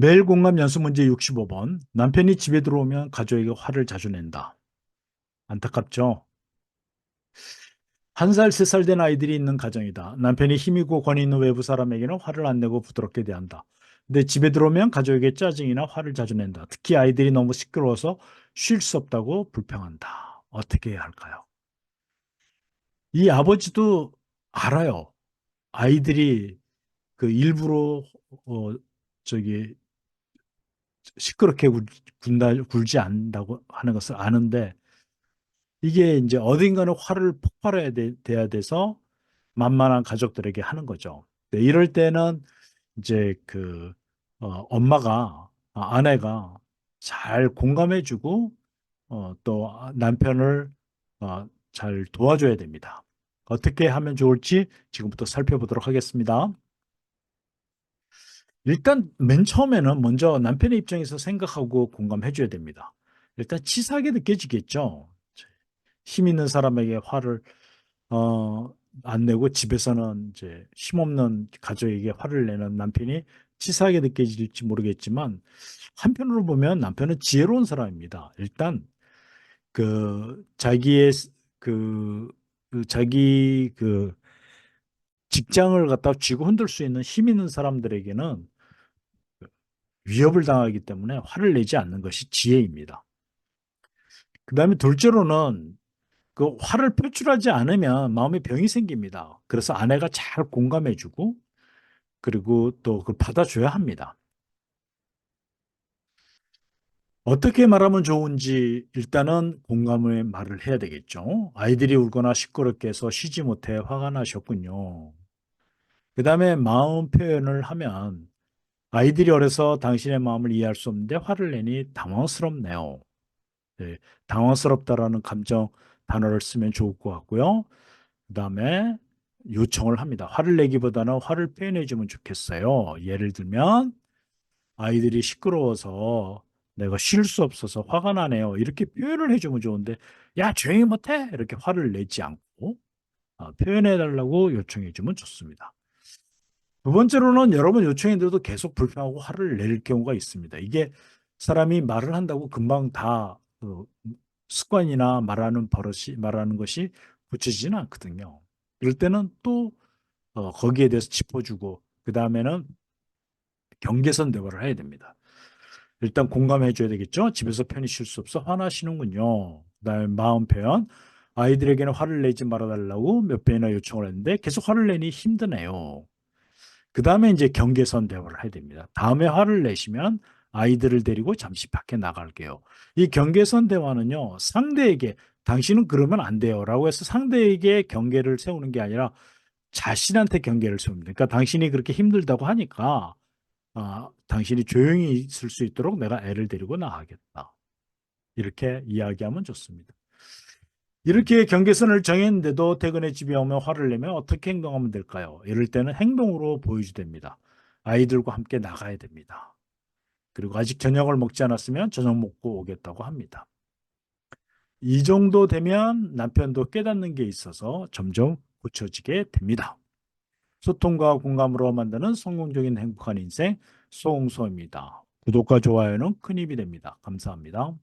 매일 공감 연습 문제 65번. 남편이 집에 들어오면 가족에게 화를 자주 낸다. 안타깝죠? 한 살, 세 살 된 아이들이 있는 가정이다. 남편이 힘있고 권위 있는 외부 사람에게는 화를 안 내고 부드럽게 대한다. 근데 집에 들어오면 가족에게 짜증이나 화를 자주 낸다. 특히 아이들이 너무 시끄러워서 쉴 수 없다고 불평한다. 어떻게 해야 할까요? 이 아버지도 알아요. 아이들이 그 일부러 어 저기 시끄럽게 굴, 군다, 굴지 않는다고 하는 것을 아는데 이게 이제 어딘가는 화를 폭발해야 돼, 돼야 돼서 만만한 가족들에게 하는 거죠. 네, 이럴 때는 이제 그 어, 엄마가 아, 아내가 잘 공감해주고 어, 또 남편을 어, 잘 도와줘야 됩니다. 어떻게 하면 좋을지 지금부터 살펴보도록 하겠습니다. 일단 맨 처음에는 먼저 남편의 입장에서 생각하고 공감해 줘야 됩니다. 일단 치사하게 느껴지겠죠. 힘 있는 사람에게 화를 어, 안 내고 집에서는 이제 힘없는 가족에게 화를 내는 남편이 치사하게 느껴질지 모르겠지만 한편으로 보면 남편은 지혜로운 사람입니다. 일단 그 자기의 그, 그 자기 그 직장을 갖다 쥐고 흔들 수 있는 힘 있는 사람들에게는 위협을 당하기 때문에 화를 내지 않는 것이 지혜입니다. 그 다음에 둘째로는 그 화를 표출하지 않으면 마음에 병이 생깁니다. 그래서 아내가 잘 공감해주고 그리고 또 그걸 받아줘야 합니다. 어떻게 말하면 좋은지 일단은 공감의 말을 해야 되겠죠. 아이들이 울거나 시끄럽게 해서 쉬지 못해 화가 나셨군요. 그 다음에 마음 표현을 하면 아이들이 어려서 당신의 마음을 이해할 수 없는데 화를 내니 당황스럽네요. 네, 당황스럽다라는 감정 단어를 쓰면 좋을 것 같고요. 그 다음에 요청을 합니다. 화를 내기보다는 화를 표현해 주면 좋겠어요. 예를 들면 아이들이 시끄러워서 내가 쉴 수 없어서 화가 나네요. 이렇게 표현을 해주면 좋은데 야 조용히 못해 이렇게 화를 내지 않고 어, 표현해 달라고 요청해 주면 좋습니다. 두 번째로는 여러분 요청했는데도 계속 불평하고 화를 낼 경우가 있습니다. 이게 사람이 말을 한다고 금방 다 그 습관이나 말하는 버릇이 말하는 것이 붙여지지는 않거든요. 이럴 때는 또 어, 거기에 대해서 짚어주고 그 다음에는 경계선 대화를 해야 됩니다. 일단 공감해 줘야 되겠죠. 집에서 편히 쉴 수 없어 화나시는군요. 그다음에 마음 표현. 아이들에게는 화를 내지 말아달라고 몇 번이나 요청을 했는데 계속 화를 내니 힘드네요. 그 다음에 이제 경계선 대화를 해야 됩니다. 다음에 화를 내시면 아이들을 데리고 잠시 밖에 나갈게요. 이 경계선 대화는요, 상대에게 당신은 그러면 안 돼요. 라고 해서 상대에게 경계를 세우는 게 아니라 자신한테 경계를 세웁니다. 그러니까 당신이 그렇게 힘들다고 하니까, 아, 당신이 조용히 있을 수 있도록 내가 애를 데리고 나가겠다. 이렇게 이야기하면 좋습니다. 이렇게 경계선을 정했는데도 퇴근에 집에 오면 화를 내면 어떻게 행동하면 될까요? 이럴 때는 행동으로 보여주됩니다. 아이들과 함께 나가야 됩니다. 그리고 아직 저녁을 먹지 않았으면 저녁 먹고 오겠다고 합니다. 이 정도 되면 남편도 깨닫는 게 있어서 점점 고쳐지게 됩니다. 소통과 공감으로 만드는 성공적인 행복한 인생 송소입니다. 구독과 좋아요는 큰 힘이 됩니다. 감사합니다.